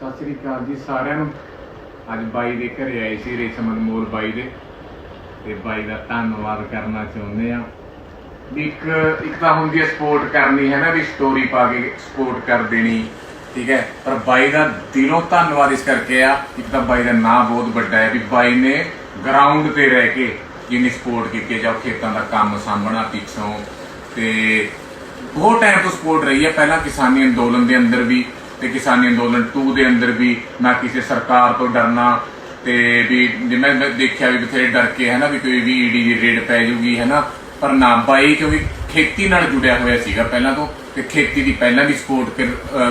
ਸਤਿ ਸ੍ਰੀ ਅਕਾਲ ਜੀ ਸਾਰਿਆਂ ਨੂੰ। ਅੱਜ ਬਾਈ ਦੇ ਘਰੇ ਆਏ ਸੀ ਰੇਸ਼ਮ ਅਨਮੋਲ ਬਾਈ ਦੇ। ਤੇ ਬਾਈ ਦਾ ਧੰਨਵਾਦ ਕਰਨਾ ਚਾਹੁੰਦੇ ਆ ਵੀ ਇੱਕ ਇੱਕ ਤਾਂ ਹੁੰਦੀ ਹੈ ਸਪੋਰਟ ਕਰਨੀ, ਹੈ ਨਾ ਵੀ ਸਟੋਰੀ ਪਾ ਕੇ ਸਪੋਰਟ ਕਰ ਦੇਣੀ, ਠੀਕ ਹੈ? ਪਰ ਬਾਈ ਦਾ ਦਿਲੋਂ ਧੰਨਵਾਦ ਇਸ ਕਰਕੇ ਆ, ਇੱਕ ਤਾਂ ਬਾਈ ਦਾ ਨਾਂ ਬਹੁਤ ਵੱਡਾ ਹੈ ਵੀ ਬਾਈ ਨੇ ਗਰਾਊਂਡ ਤੇ ਰਹਿ ਕੇ ਜਿੰਨੀ ਸਪੋਰਟ ਕੀਤੀ ਹੈ, ਜਾਂ ਖੇਤਾਂ ਦਾ ਕੰਮ ਸਾਂਭਣਾ, ਪਿੱਛੋਂ। ਤੇ ਬਹੁਤ ਟਾਈਮ ਤੋਂ ਸਪੋਰਟ ਰਹੀ ਹੈ। ਪਹਿਲਾਂ ਕਿਸਾਨੀ ਅੰਦੋਲਨ ਦੇ ਅੰਦਰ ਵੀ ਤੇ ਕਿਸਾਨੀ ਅੰਦੋਲਨ 2 ਦੇ ਅੰਦਰ ਵੀ ਨਾ ਕਿਸੇ ਸਰਕਾਰ ਤੋਂ ਡਰਨਾ ਤੇ ਵੀ ਜਿਵੇਂ ਮੈਂ ਦੇਖਿਆ ਵੀ ਬਥੇਰੇ ਡਰ ਕੇ ਹੈ ਨਾ ਵੀ ਕੋਈ ਵੀ ਈਡੀ ਦੀ ਰੇਡ ਪੈ ਜੂਗੀ ਹੈ ਨਾ ਪਰ ਨਾ ਬਾਈ ਕਿਉਂਕਿ ਖੇਤੀ ਨਾਲ ਜੁੜਿਆ ਹੋਇਆ ਸੀਗਾ ਪਹਿਲਾਂ ਤੋਂ ਤੇ ਖੇਤੀ ਦੀ ਪਹਿਲਾਂ ਵੀ ਸਪੋਰਟ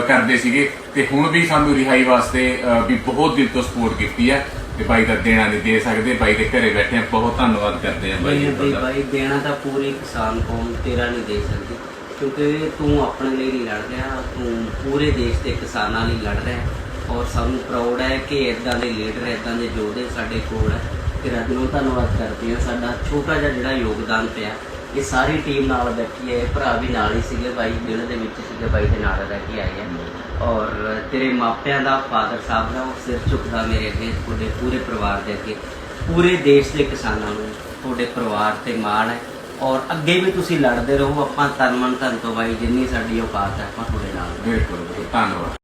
ਕਰਦੇ ਸੀਗੇ ਤੇ ਹੁਣ ਵੀ ਸਾਨੂੰ ਰਿਹਾਈ ਵਾਸਤੇ ਵੀ ਬਹੁਤ ਦਿਲ ਤੋਂ ਸਪੋਰਟ ਕੀਤੀ ਹੈ ਤੇ ਬਾਈ ਦਾ ਦੇਣਾ ਨਹੀਂ ਦੇ ਸਕਦੇ ਬਾਈ ਦੇ ਘਰੇ ਬੈਠੇ ਬਹੁਤ ਧੰਨਵਾਦ ਕਰਦੇ ਆ ਬਾਈ ਬਈ ਦੇਣਾ ਤਾਂ ਪੂਰੀ ਕਿਸਾਨ ਕੌਮ ਤੇਰਾ ਨਹੀਂ ਦੇ ਸਕਦੀ। ਕਿਉਂਕਿ ਤੂੰ ਆਪਣੇ ਲਈ ਨਹੀਂ ਲੜ ਰਿਹਾ ਤੂੰ ਪੂਰੇ ਦੇਸ਼ ਦੇ ਕਿਸਾਨਾਂ ਲਈ ਲੜ ਰਿਹਾ ਔਰ ਸਾਨੂੰ ਪ੍ਰਾਊਡ ਹੈ ਕਿ ਇਦਾਂ ਦੇ ਲੀਡਰ ਇਦਾਂ ਦੇ ਯੋਧੇ ਸਾਡੇ ਕੋਲ ਹੈ। ਤੇਰਾ ਦਿਲੋਂ ਧੰਨਵਾਦ ਕਰਦੇ ਹਾਂ ਸਾਡਾ ਛੋਟਾ ਜਿਹਾ ਜਿਹੜਾ ਯੋਗਦਾਨ ਪਿਆ, ਇਹ ਸਾਰੀ ਟੀਮ ਨਾਲ ਬੈਠੀ ਹੈ ਭਰਾ ਵੀ ਨਾਲ ਹੀ ਸੀਗੇ, ਬਾਈ ਦਿਲ ਦੇ ਵਿੱਚ ਸੀਗੇ, ਬਾਈ ਦੇ ਨਾਲ ਰਹਿ ਕੇ ਆਏ ਆ ਔਰ ਤੇਰੇ ਮਾਪਿਆਂ ਦਾ ਫਾਦਰ ਸਾਹਿਬ ਦਾ, ਉਹ ਸਿਰ ਝੁਕਦਾ ਮੇਰੇ ਅੱਗੇ, ਤੁਹਾਡੇ ਪੂਰੇ ਪਰਿਵਾਰ ਦੇ ਅੱਗੇ, ਪੂਰੇ ਦੇਸ਼ ਦੇ ਕਿਸਾਨਾਂ ਨੂੰ, ਤੁਹਾਡੇ ਪਰਿਵਾਰ ਤੇ ਮਾਣ ਹੈ। ਔਰ ਅੱਗੇ ਵੀ ਤੁਸੀਂ ਲੜਦੇ ਰਹੋ ਆਪਾਂ ਤਰਮਨ ਮਨ ਧਨ ਤੋਂ ਬਾਈ ਜਿੰਨੀ ਸਾਡੀ ਔਕਾਤ ਹੈ ਆਪਾਂ ਤੁਹਾਡੇ ਨਾਲ ਬਿਲਕੁਲ ਬਿਲਕੁਲ, ਧੰਨਵਾਦ।